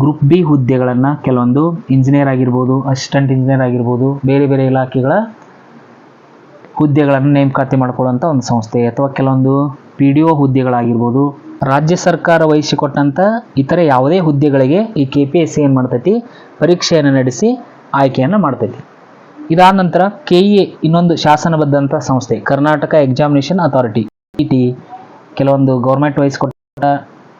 ಗ್ರೂಪ್ ಬಿ ಹುದ್ದೆಗಳನ್ನು ಕೆಲವೊಂದು ಇಂಜಿನಿಯರ್ ಆಗಿರ್ಬೋದು ಅಸಿಸ್ಟೆಂಟ್ ಇಂಜಿನಿಯರ್ ಆಗಿರ್ಬೋದು, ಬೇರೆ ಬೇರೆ ಇಲಾಖೆಗಳ ಹುದ್ದೆಗಳನ್ನು ನೇಮಕಾತಿ ಮಾಡಿಕೊಳ್ಳುವಂಥ ಒಂದು ಸಂಸ್ಥೆ ಅಥವಾ ಕೆಲವೊಂದು ಪಿ ಡಿ ಒ ಹುದ್ದೆಗಳಾಗಿರ್ಬೋದು. ರಾಜ್ಯ ಸರ್ಕಾರ ವಹಿಸಿಕೊಟ್ಟಂಥ ಇತರೆ ಯಾವುದೇ ಹುದ್ದೆಗಳಿಗೆ ಈ ಕೆ ಪಿ ಎಸ್ ಸಿ ಏನು ಮಾಡ್ತೈತಿ? ಪರೀಕ್ಷೆಯನ್ನು ನಡೆಸಿ ಆಯ್ಕೆಯನ್ನು ಮಾಡ್ತೈತಿ. ಇದಾದ ನಂತರ ಕೆ ಇ ಇನ್ನೊಂದು ಶಾಸನಬದ್ಧಂಥ ಸಂಸ್ಥೆ, ಕರ್ನಾಟಕ ಎಕ್ಸಾಮಿನೇಷನ್ ಅಥಾರಿಟಿ ಇ ಟಿ ಕೆಲವೊಂದು ಗೌರ್ಮೆಂಟ್ ವಹಿಸಿಕೊಟ್ಟ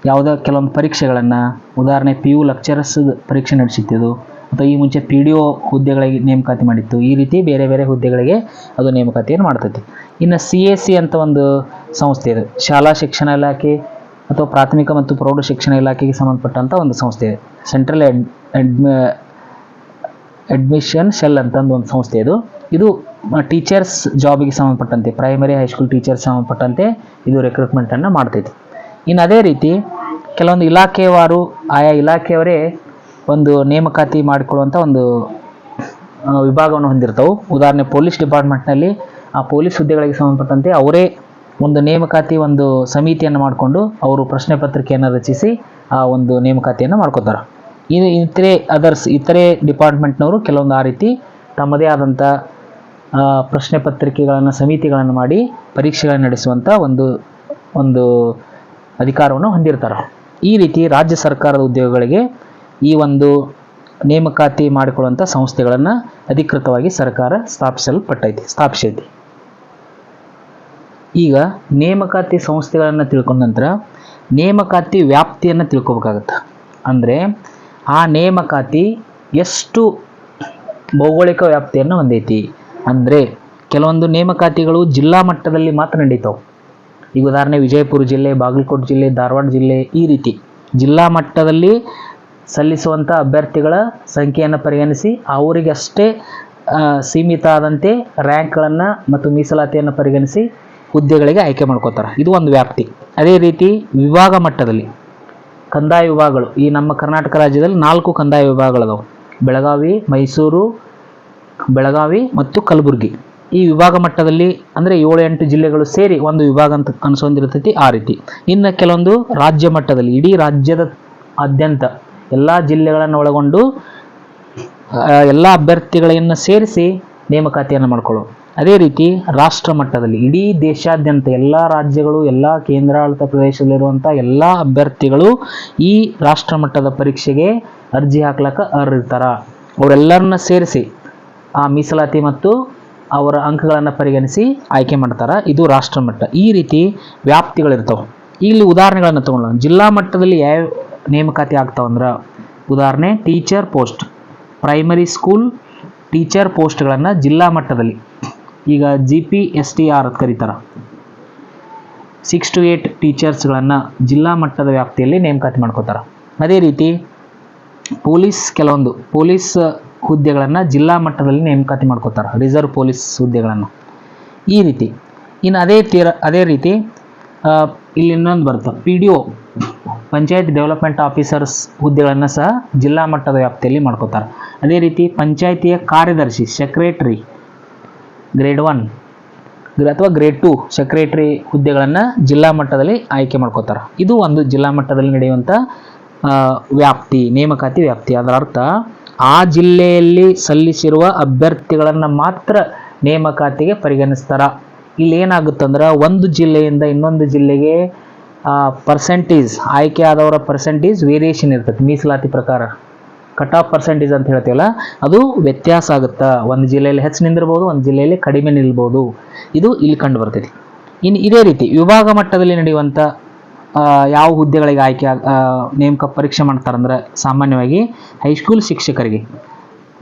ಯಾವುದೋ ಕೆಲವೊಂದು ಪರೀಕ್ಷೆಗಳನ್ನು, ಉದಾಹರಣೆ ಪಿ ಯು ಲೆಕ್ಚರರ್ಸ್ ಪರೀಕ್ಷೆ ನಡೆಸಿತ್ತು ಅಥವಾ ಈ ಮುಂಚೆ ಪಿ ಡಿ ಒ ಹುದ್ದೆಗಳಿಗೆ ನೇಮಕಾತಿ ಮಾಡಿತ್ತು. ಈ ರೀತಿ ಬೇರೆ ಬೇರೆ ಹುದ್ದೆಗಳಿಗೆ ಅದು ನೇಮಕಾತಿಯನ್ನು ಮಾಡ್ತೈತಿ ಇನ್ನು ಸಿ ಎ ಸಿ ಅಂತ ಒಂದು ಸಂಸ್ಥೆ ಇದೆ. ಶಾಲಾ ಶಿಕ್ಷಣ ಇಲಾಖೆ ಅಥವಾ ಪ್ರಾಥಮಿಕ ಮತ್ತು ಪ್ರೌಢ ಶಿಕ್ಷಣ ಇಲಾಖೆಗೆ ಸಂಬಂಧಪಟ್ಟಂಥ ಒಂದು ಸಂಸ್ಥೆ ಇದೆ. ಸೆಂಟ್ರಲ್ ಎಡ್ ಅಡ್ಮಿ ಅಡ್ಮಿಷನ್ ಶೆಲ್ ಅಂತಂದು ಒಂದು ಸಂಸ್ಥೆ ಇದು. ಇದು ಟೀಚರ್ಸ್ ಜಾಬಿಗೆ ಸಂಬಂಧಪಟ್ಟಂತೆ ಪ್ರೈಮರಿ ಹೈಸ್ಕೂಲ್ ಟೀಚರ್ಸ್ ಸಂಬಂಧಪಟ್ಟಂತೆ ಇದು ರಿಕ್ರೂಟ್ಮೆಂಟನ್ನು ಮಾಡ್ತೈತಿ ಇನ್ನು ಅದೇ ರೀತಿ ಕೆಲವೊಂದು ಇಲಾಖೆವಾರು, ಆಯಾ ಇಲಾಖೆಯವರೇ ಒಂದು ನೇಮಕಾತಿ ಮಾಡಿಕೊಳ್ಳುವಂಥ ಒಂದು ವಿಭಾಗವನ್ನು ಹೊಂದಿರ್ತವೆ. ಉದಾಹರಣೆ ಪೊಲೀಸ್ ಡಿಪಾರ್ಟ್ಮೆಂಟ್ನಲ್ಲಿ ಆ ಪೊಲೀಸ್ ಹುದ್ದೆಗಳಿಗೆ ಸಂಬಂಧಪಟ್ಟಂತೆ ಅವರೇ ಒಂದು ನೇಮಕಾತಿ ಒಂದು ಸಮಿತಿಯನ್ನು ಮಾಡಿಕೊಂಡು ಅವರು ಪ್ರಶ್ನೆ ಪತ್ರಿಕೆಯನ್ನು ರಚಿಸಿ ಆ ಒಂದು ನೇಮಕಾತಿಯನ್ನು ಮಾಡ್ಕೋತಾರೆ ಇದು ಇತರೆ ಅದರ್ಸ್ ಇತರೆ ಡಿಪಾರ್ಟ್ಮೆಂಟ್ನವರು ಕೆಲವೊಂದು ಆ ರೀತಿ ತಮ್ಮದೇ ಆದಂಥ ಪ್ರಶ್ನೆ ಪತ್ರಿಕೆಗಳನ್ನು, ಸಮಿತಿಗಳನ್ನು ಮಾಡಿ ಪರೀಕ್ಷೆಗಳನ್ನು ನಡೆಸುವಂಥ ಒಂದು ಒಂದು ಅಧಿಕಾರವನ್ನು ಹೊಂದಿರ್ತಾರೆ. ಈ ರೀತಿ ರಾಜ್ಯ ಸರ್ಕಾರದ ಉದ್ಯೋಗಗಳಿಗೆ ಈ ಒಂದು ನೇಮಕಾತಿ ಮಾಡಿಕೊಳ್ಳುವಂಥ ಸಂಸ್ಥೆಗಳನ್ನು ಅಧಿಕೃತವಾಗಿ ಸರ್ಕಾರ ಸ್ಥಾಪಿಸಲ್ಪಟ್ಟೈತಿ, ಸ್ಥಾಪಿಸೈತಿ. ಈಗ ನೇಮಕಾತಿ ಸಂಸ್ಥೆಗಳನ್ನು ತಿಳ್ಕೊಂಡ ನಂತರ ನೇಮಕಾತಿ ವ್ಯಾಪ್ತಿಯನ್ನು ತಿಳ್ಕೊಬೇಕಾಗತ್ತೆ. ಅಂದರೆ ಆ ನೇಮಕಾತಿ ಎಷ್ಟು ಭೌಗೋಳಿಕ ವ್ಯಾಪ್ತಿಯನ್ನು ಹೊಂದೈತಿ. ಅಂದರೆ ಕೆಲವೊಂದು ನೇಮಕಾತಿಗಳು ಜಿಲ್ಲಾ ಮಟ್ಟದಲ್ಲಿ ಮಾತ್ರ ನಡೀತಾವೆ. ಈಗ ಉದಾಹರಣೆ ವಿಜಯಪುರ ಜಿಲ್ಲೆ, ಬಾಗಲಕೋಟೆ ಜಿಲ್ಲೆ, ಧಾರವಾಡ ಜಿಲ್ಲೆ ಈ ರೀತಿ. ಜಿಲ್ಲಾ ಮಟ್ಟದಲ್ಲಿ ಸಲ್ಲಿಸುವಂಥ ಅಭ್ಯರ್ಥಿಗಳ ಸಂಖ್ಯೆಯನ್ನು ಪರಿಗಣಿಸಿ ಅವರಿಗಷ್ಟೇ ಸೀಮಿತ ಆದಂತೆ ರ್ಯಾಂಕ್ಗಳನ್ನು ಮತ್ತು ಮೀಸಲಾತಿಯನ್ನು ಪರಿಗಣಿಸಿ ಹುದ್ದೆಗಳಿಗೆ ಆಯ್ಕೆ ಮಾಡ್ಕೋತಾರೆ ಇದು ಒಂದು ವ್ಯಾಪ್ತಿ. ಅದೇ ರೀತಿ ವಿಭಾಗ ಮಟ್ಟದಲ್ಲಿ ಕಂದಾಯ ವಿಭಾಗಗಳು. ಈ ನಮ್ಮ ಕರ್ನಾಟಕ ರಾಜ್ಯದಲ್ಲಿ ನಾಲ್ಕು ಕಂದಾಯ ವಿಭಾಗಗಳದಾವೆ. ಬೆಳಗಾವಿ, ಮೈಸೂರು, ಬೆಳಗಾವಿ ಮತ್ತು ಕಲಬುರಗಿ. ಈ ವಿಭಾಗ ಮಟ್ಟದಲ್ಲಿ ಅಂದರೆ ಏಳು ಎಂಟು ಜಿಲ್ಲೆಗಳು ಸೇರಿ ಒಂದು ವಿಭಾಗ ಅಂತ ಅನಿಸೊಂದಿರ್ತೈತಿ ಆ ರೀತಿ. ಇನ್ನು ಕೆಲವೊಂದು ರಾಜ್ಯ ಮಟ್ಟದಲ್ಲಿ, ಇಡೀ ರಾಜ್ಯದ ಆದ್ಯಂತ ಎಲ್ಲ ಜಿಲ್ಲೆಗಳನ್ನು ಒಳಗೊಂಡು ಎಲ್ಲ ಅಭ್ಯರ್ಥಿಗಳನ್ನು ಸೇರಿಸಿ ನೇಮಕಾತಿಯನ್ನು ಮಾಡ್ಕೊಳ್ಳೋ ಅದೇ ರೀತಿ ರಾಷ್ಟ್ರ ಮಟ್ಟದಲ್ಲಿ, ಇಡೀ ದೇಶಾದ್ಯಂತ ಎಲ್ಲ ರಾಜ್ಯಗಳು, ಎಲ್ಲ ಕೇಂದ್ರಾಡಳಿತ ಪ್ರದೇಶದಲ್ಲಿರುವಂಥ ಎಲ್ಲ ಅಭ್ಯರ್ಥಿಗಳು ಈ ರಾಷ್ಟ್ರ ಮಟ್ಟದ ಪರೀಕ್ಷೆಗೆ ಅರ್ಜಿ ಹಾಕ್ಲಕ್ಕ ಅರ್ಹಿರ್ತಾರ ಅವರೆಲ್ಲರನ್ನ ಸೇರಿಸಿ ಆ ಮೀಸಲಾತಿ ಮತ್ತು ಅವರ ಅಂಕಗಳನ್ನು ಪರಿಗಣಿಸಿ ಆಯ್ಕೆ ಮಾಡ್ತಾರೆ. ಇದು ರಾಷ್ಟ್ರ ಮಟ್ಟ. ಈ ರೀತಿ ವ್ಯಾಪ್ತಿಗಳಿರ್ತವೆ. ಇಲ್ಲಿ ಉದಾಹರಣೆಗಳನ್ನು ತಗೊಳ್ಳೋಣ ಜಿಲ್ಲಾ ಮಟ್ಟದಲ್ಲಿ ಯಾವ ನೇಮಕಾತಿ ಆಗ್ತಾವಂದ್ರೆ ಉದಾಹರಣೆ teacher post primary school teacher ಪೋಸ್ಟ್ಗಳನ್ನು ಜಿಲ್ಲಾ ಮಟ್ಟದಲ್ಲಿ. ಈಗ G P S T R ಅಂತ ಕರೀತಾರೆ. ಸಿಕ್ಸ್ ಟು ಏಯ್ಟ್ ಟೀಚರ್ಸ್ಗಳನ್ನು ಜಿಲ್ಲಾ ಮಟ್ಟದ ವ್ಯಾಪ್ತಿಯಲ್ಲಿ ನೇಮಕಾತಿ ಮಾಡ್ಕೋತಾರೆ. ಅದೇ ರೀತಿ ಪೊಲೀಸ್ ಕೆಲವೊಂದು. ಪೊಲೀಸ್ ಹುದ್ದೆಗಳನ್ನು ಜಿಲ್ಲಾ ಮಟ್ಟದಲ್ಲಿ ನೇಮಕಾತಿ ಮಾಡ್ಕೋತಾರೆ, ರಿಸರ್ವ್ ಪೊಲೀಸ್ ಹುದ್ದೆಗಳನ್ನು. ಈ ರೀತಿ. ಇನ್ನು ಅದೇ ತೀರ, ಅದೇ ರೀತಿ ಇಲ್ಲಿ ಇನ್ನೊಂದು ಬರುತ್ತೆ. P D O panchayat development officers ಹುದ್ದೆಗಳನ್ನು ಸಹ ಜಿಲ್ಲಾ ಮಟ್ಟದ ವ್ಯಾಪ್ತಿಯಲ್ಲಿ ಮಾಡ್ಕೋತಾರೆ. ಅದೇ ರೀತಿ ಪಂಚಾಯಿತಿಯ ಕಾರ್ಯದರ್ಶಿ ಸೆಕ್ರೆಟ್ರಿ ಗ್ರೇಡ್ ಒನ್ ಅಥವಾ ಗ್ರೇಡ್ ಟು ಸೆಕ್ರೆಟ್ರಿ ಹುದ್ದೆಗಳನ್ನು ಜಿಲ್ಲಾ ಮಟ್ಟದಲ್ಲಿ ಆಯ್ಕೆ ಮಾಡ್ಕೋತಾರೆ. ಇದು ಒಂದು ಜಿಲ್ಲಾ ಮಟ್ಟದಲ್ಲಿ ನಡೆಯುವಂಥ ವ್ಯಾಪ್ತಿ, ನೇಮಕಾತಿ ವ್ಯಾಪ್ತಿ. ಅದರ ಅರ್ಥ ಆ ಜಿಲ್ಲೆಯಲ್ಲಿ ಸಲ್ಲಿಸಿರುವ ಅಭ್ಯರ್ಥಿಗಳನ್ನು ಮಾತ್ರ ನೇಮಕಾತಿಗೆ ಪರಿಗಣಿಸ್ತಾರ. ಇಲ್ಲಿ ಏನಾಗುತ್ತಂದ್ರೆ ಒಂದು ಜಿಲ್ಲೆಯಿಂದ ಇನ್ನೊಂದು ಜಿಲ್ಲೆಗೆ ಪರ್ಸೆಂಟೇಜ್ ಆಯ್ಕೆ ಆದವರ ಪರ್ಸೆಂಟೇಜ್ ವೇರಿಯೇಷನ್ ಇರ್ತದೆ ಮೀಸಲಾತಿ ಪ್ರಕಾರ. ಕಟ್ ಆಫ್ ಪರ್ಸೆಂಟೇಜ್ ಅಂತ ಹೇಳ್ತೀವಲ್ಲ, ಅದು ವ್ಯತ್ಯಾಸ ಆಗುತ್ತಾ? ಒಂದು ಜಿಲ್ಲೆಯಲ್ಲಿ ಹೆಚ್ಚು ನಿಂದಿರ್ಬೋದು, ಒಂದು ಜಿಲ್ಲೆಯಲ್ಲಿ ಕಡಿಮೆ ನಿಲ್ಬೋದು. ಇದು ಇಲ್ಲಿ ಕಂಡು ಬರ್ತೈತಿ. ಇನ್ನು ಇದೇ ರೀತಿ, ವಿಭಾಗ ಮಟ್ಟದಲ್ಲಿ ನಡೆಯುವಂಥ ಯಾವ ಹುದ್ದೆಗಳಿಗೆ ಆಯ್ಕೆ ನೇಮಕ ಪರೀಕ್ಷೆ ಮಾಡ್ತಾರಂದ್ರೆ ಸಾಮಾನ್ಯವಾಗಿ ಹೈಸ್ಕೂಲ್ ಶಿಕ್ಷಕರಿಗೆ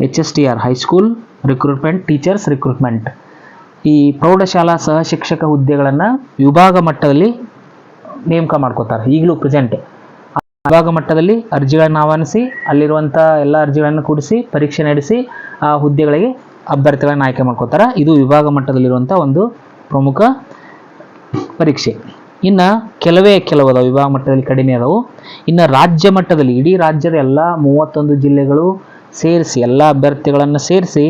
H S T R high school recruitment teachers recruitment ಈ ಪ್ರೌಢಶಾಲಾ ಸಹ ಶಿಕ್ಷಕ ಹುದ್ದೆಗಳನ್ನು ವಿಭಾಗ ಮಟ್ಟದಲ್ಲಿ ನೇಮಕ ಮಾಡ್ಕೋತಾರೆ, ಈಗಲೂ ಪ್ರೆಸೆಂಟ್ ವಿಭಾಗ ಮಟ್ಟದಲ್ಲಿ ಅರ್ಜಿಗಳನ್ನು ಆಹ್ವಾನಿಸಿ ಅಲ್ಲಿರುವಂಥ ಎಲ್ಲ ಅರ್ಜಿಗಳನ್ನು ಕೂಡಿಸಿ, ಪರೀಕ್ಷೆ ನಡೆಸಿ ಆ ಹುದ್ದೆಗಳಿಗೆ ಅಭ್ಯರ್ಥಿಗಳನ್ನು ಆಯ್ಕೆ ಮಾಡ್ಕೋತಾರೆ. ಇದು ವಿಭಾಗ ಮಟ್ಟದಲ್ಲಿರುವಂಥ ಒಂದು ಪ್ರಮುಖ ಪರೀಕ್ಷೆ. ಇನ್ನು ಕೆಲವೇ ಕೆಲವು ಅದಾವೆ, ವಿಭಾಗ ಮಟ್ಟದಲ್ಲಿ ಕಡಿಮೆ ಅದಾವು. ಇನ್ನು ರಾಜ್ಯ ಮಟ್ಟದಲ್ಲಿ, ಇಡೀ ರಾಜ್ಯದ ಎಲ್ಲ ಮೂವತ್ತೊಂದು ಜಿಲ್ಲೆಗಳು ಸೇರಿಸಿ, ಎಲ್ಲ ಅಭ್ಯರ್ಥಿಗಳನ್ನು ಸೇರಿಸಿ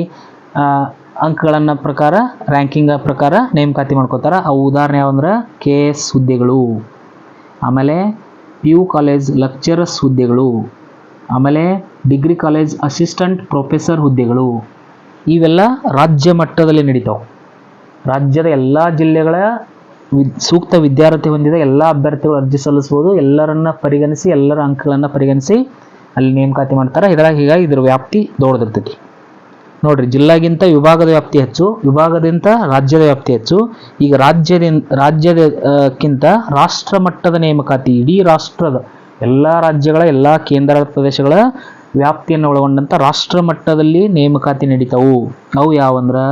ಅಂಕಗಳನ್ನು ಪ್ರಕಾರ ರ್ಯಾಂಕಿಂಗ್ ಪ್ರಕಾರ ನೇಮಕಾತಿ ಮಾಡ್ಕೋತಾರೆ. ಅವು ಉದಾಹರಣೆ ಯಾವಂದ್ರೆ, ಕೆ ಎಸ್ ಹುದ್ದೆಗಳು ಆಮೇಲೆ ಪಿ ಯು ಕಾಲೇಜ್ ಲೆಕ್ಚರರ್ಸ್ ಹುದ್ದೆಗಳು ಆಮೇಲೆ ಡಿಗ್ರಿ ಕಾಲೇಜ್ ಅಸಿಸ್ಟೆಂಟ್ ಪ್ರೊಫೆಸರ್ ಹುದ್ದೆಗಳು. ಇವೆಲ್ಲ ರಾಜ್ಯ ಮಟ್ಟದಲ್ಲಿ ನಡೀತಾವೆ. ರಾಜ್ಯದ ಎಲ್ಲ ಜಿಲ್ಲೆಗಳ ಸೂಕ್ತ ವಿದ್ಯಾರ್ಥಿ ಹೊಂದಿದ ಎಲ್ಲ ಅಭ್ಯರ್ಥಿಗಳು ಅರ್ಜಿ ಸಲ್ಲಿಸ್ಬೋದು ಎಲ್ಲರನ್ನ ಪರಿಗಣಿಸಿ, ಎಲ್ಲರ ಅಂಕಗಳನ್ನು ಪರಿಗಣಿಸಿ ಅಲ್ಲಿ ನೇಮಕಾತಿ ಮಾಡ್ತಾರೆ. ಇದರಾಗ ಹೀಗಾಗಿ ಇದ್ರ ವ್ಯಾಪ್ತಿ ದೊಡ್ಡದಿರ್ತೈತಿ. ನೋಡ್ರಿ, ಜಿಲ್ಲಾಗಿಂತ ವಿಭಾಗದ ವ್ಯಾಪ್ತಿ ಹೆಚ್ಚು, ವಿಭಾಗದಿಂದ ರಾಜ್ಯದ ವ್ಯಾಪ್ತಿ ಹೆಚ್ಚು. ಈಗ ರಾಜ್ಯದಿಂದ, ರಾಜ್ಯದಕ್ಕಿಂತ ರಾಷ್ಟ್ರ ಮಟ್ಟದ ನೇಮಕಾತಿ, ಇಡೀ ರಾಷ್ಟ್ರದ ಎಲ್ಲ ರಾಜ್ಯಗಳ, ಎಲ್ಲ ಕೇಂದ್ರಾಡಳಿತ ಪ್ರದೇಶಗಳ ವ್ಯಾಪ್ತಿಯನ್ನು ಒಳಗೊಂಡಂಥ ರಾಷ್ಟ್ರ ಮಟ್ಟದಲ್ಲಿ ನೇಮಕಾತಿ ನಡೀತಾವು. ಅವು ಯಾವಂದ್ರೆ,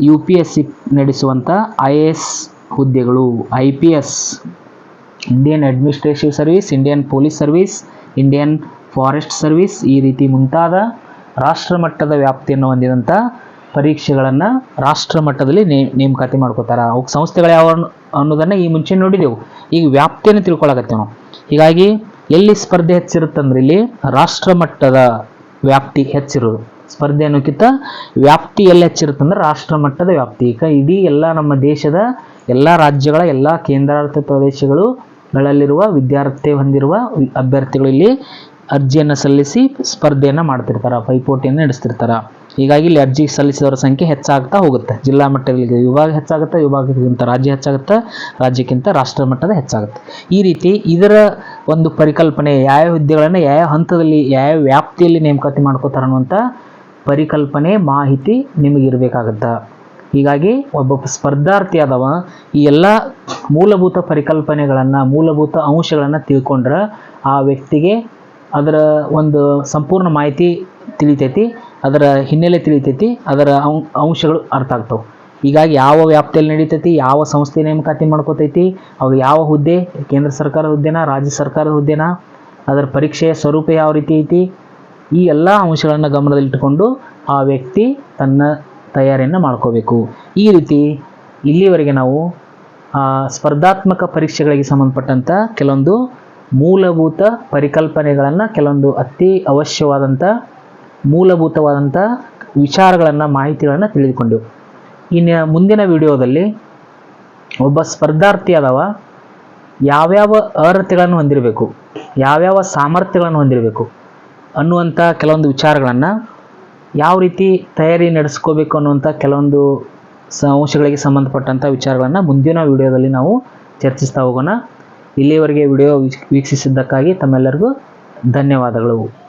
ಯು ಪಿ ಎಸ್ ಸಿ ನಡೆಸುವಂಥ ಐ ಎ ಎಸ್ ಹುದ್ದೆಗಳು, I P S, Indian administrative service, Indian police service, Indian forest service ಈ ರೀತಿ ಮುಂತಾದ ರಾಷ್ಟ್ರ ಮಟ್ಟದ ವ್ಯಾಪ್ತಿಯನ್ನು ಹೊಂದಿದಂಥ ಪರೀಕ್ಷೆಗಳನ್ನು ರಾಷ್ಟ್ರ ಮಟ್ಟದಲ್ಲಿ ನೇ, ನೇಮಕಾತಿ ಮಾಡ್ಕೋತಾರೆ. ಅವಕ್ಕೆ ಸಂಸ್ಥೆಗಳು ಯಾವ ಅನ್ನು- ಅನ್ನೋದನ್ನು ಈ ಮುಂಚೆ ನೋಡಿದೆವು. ಈಗ ವ್ಯಾಪ್ತಿಯನ್ನು ತಿಳ್ಕೊಳಕತ್ತೇವೆ ನಾವು. ಹೀಗಾಗಿ ಎಲ್ಲಿ ಸ್ಪರ್ಧೆ ಹೆಚ್ಚಿರುತ್ತಂದ್ರೆ ಇಲ್ಲಿ ರಾಷ್ಟ್ರ ಮಟ್ಟದ ವ್ಯಾಪ್ತಿ ಹೆಚ್ಚಿರೋದು. ಸ್ಪರ್ಧೆ ಅನ್ನೋಕ್ಕಿಂತ ವ್ಯಾಪ್ತಿ ಎಲ್ಲಿ ಹೆಚ್ಚಿರುತ್ತಂದ್ರೆ ರಾಷ್ಟ್ರ ಮಟ್ಟದ ವ್ಯಾಪ್ತಿ. ಈಗ ಇಡೀ ಎಲ್ಲ ನಮ್ಮ ದೇಶದ ಎಲ್ಲ ರಾಜ್ಯಗಳ, ಎಲ್ಲ ಕೇಂದ್ರಾಡಳಿತ ಪ್ರದೇಶಗಳುಗಳಲ್ಲಿರುವ ವಿದ್ಯಾರ್ಥಿ ಹೊಂದಿರುವ ಅಭ್ಯರ್ಥಿಗಳು ಇಲ್ಲಿ ಅರ್ಜಿಯನ್ನು ಸಲ್ಲಿಸಿ ಸ್ಪರ್ಧೆಯನ್ನು ಮಾಡ್ತಿರ್ತಾರೆ, ಪೈಪೋಟಿಯನ್ನು ನಡೆಸ್ತಿರ್ತಾರೆ. ಹೀಗಾಗಿ ಇಲ್ಲಿ ಅರ್ಜಿ ಸಲ್ಲಿಸಿದವರ ಸಂಖ್ಯೆ ಹೆಚ್ಚಾಗ್ತಾ ಹೋಗುತ್ತೆ. ಜಿಲ್ಲಾ ಮಟ್ಟದಲ್ಲಿ ವಿಭಾಗ ಹೆಚ್ಚಾಗುತ್ತೆ, ವಿಭಾಗಕ್ಕಿಂತ ರಾಜ್ಯ ಹೆಚ್ಚಾಗುತ್ತೆ, ರಾಜ್ಯಕ್ಕಿಂತ ರಾಷ್ಟ್ರ ಮಟ್ಟದ ಹೆಚ್ಚಾಗುತ್ತೆ. ಈ ರೀತಿ ಇದರ ಒಂದು ಪರಿಕಲ್ಪನೆ, ಯಾವ ಹುದ್ದೆಗಳನ್ನು, ಯಾವ ಹಂತದಲ್ಲಿ, ಯಾವ ವ್ಯಾಪ್ತಿಯಲ್ಲಿ ನೇಮಕಾತಿ ಮಾಡ್ಕೋತಾರೆ ಅನ್ನುವಂಥ ಪರಿಕಲ್ಪನೆ, ಮಾಹಿತಿ ನಿಮಗಿರಬೇಕಾಗತ್ತೆ ಹೀಗಾಗಿ ಒಬ್ಬ ಸ್ಪರ್ಧಾರ್ಥಿ ಆದವ ಈ ಎಲ್ಲ ಮೂಲಭೂತ ಪರಿಕಲ್ಪನೆಗಳನ್ನು, ಮೂಲಭೂತ ಅಂಶಗಳನ್ನು ತಿಳ್ಕೊಂಡ್ರೆ ಆ ವ್ಯಕ್ತಿಗೆ ಅದರ ಒಂದು ಸಂಪೂರ್ಣ ಮಾಹಿತಿ ತಿಳಿತೈತಿ, ಅದರ ಹಿನ್ನೆಲೆ ತಿಳಿತೈತಿ, ಅದರ ಅಂಶಗಳು ಅರ್ಥ ಆಗ್ತವೆ. ಹೀಗಾಗಿ ಯಾವ ವ್ಯಾಪ್ತಿಯಲ್ಲಿ ನಡೀತೈತಿ, ಯಾವ ಸಂಸ್ಥೆ ನೇಮಕಾತಿ ಮಾಡ್ಕೋತೈತಿ, ಅದು ಯಾವ ಹುದ್ದೆ, ಕೇಂದ್ರ ಸರ್ಕಾರದ ಹುದ್ದೆನಾ, ರಾಜ್ಯ ಸರ್ಕಾರದ ಹುದ್ದೆನಾ, ಅದರ ಪರೀಕ್ಷೆಯ ಸ್ವರೂಪ ಯಾವ ರೀತಿ ಐತಿ ಈ ಎಲ್ಲ ಅಂಶಗಳನ್ನು ಗಮನದಲ್ಲಿಟ್ಟುಕೊಂಡು ಆ ವ್ಯಕ್ತಿ ತನ್ನ ತಯಾರಿಯನ್ನು ಮಾಡ್ಕೋಬೇಕು. ಈ ರೀತಿ ಇಲ್ಲಿವರೆಗೆ ನಾವು ಸ್ಪರ್ಧಾತ್ಮಕ ಪರೀಕ್ಷೆಗಳಿಗೆ ಸಂಬಂಧಪಟ್ಟಂಥ ಕೆಲವೊಂದು ಮೂಲಭೂತ ಪರಿಕಲ್ಪನೆಗಳನ್ನು, ಕೆಲವೊಂದು ಅತಿ ಅವಶ್ಯವಾದಂಥ ಮೂಲಭೂತವಾದಂಥ ವಿಚಾರಗಳನ್ನು, ಮಾಹಿತಿಗಳನ್ನು ತಿಳಿದುಕೊಂಡೆವು ಇನ್ನು ಮುಂದಿನ ವಿಡಿಯೋದಲ್ಲಿ ಒಬ್ಬ ಸ್ಪರ್ಧಾರ್ಥಿ ಅದಾವ ಯಾವ್ಯಾವ ಅರ್ಹತೆಗಳನ್ನು ಹೊಂದಿರಬೇಕು, ಯಾವ್ಯಾವ ಸಾಮರ್ಥ್ಯಗಳನ್ನು ಹೊಂದಿರಬೇಕು ಅನ್ನುವಂಥ ಕೆಲವೊಂದು ವಿಚಾರಗಳನ್ನು ಯಾವ ರೀತಿ ತಯಾರಿ ನಡೆಸ್ಕೋಬೇಕು ಅನ್ನುವಂಥ ಕೆಲವೊಂದು ಸ ಅಂಶಗಳಿಗೆ ಸಂಬಂಧಪಟ್ಟಂಥ ವಿಚಾರಗಳನ್ನು ಮುಂದಿನ ವಿಡಿಯೋದಲ್ಲಿ ನಾವು ಚರ್ಚಿಸ್ತಾ ಹೋಗೋಣ. ಇಲ್ಲಿಯವರೆಗೆ ವಿಡಿಯೋ ವೀಕ್ಷಿಸಿದ್ದಕ್ಕಾಗಿ ತಮ್ಮೆಲ್ಲರಿಗೂ ಧನ್ಯವಾದಗಳು.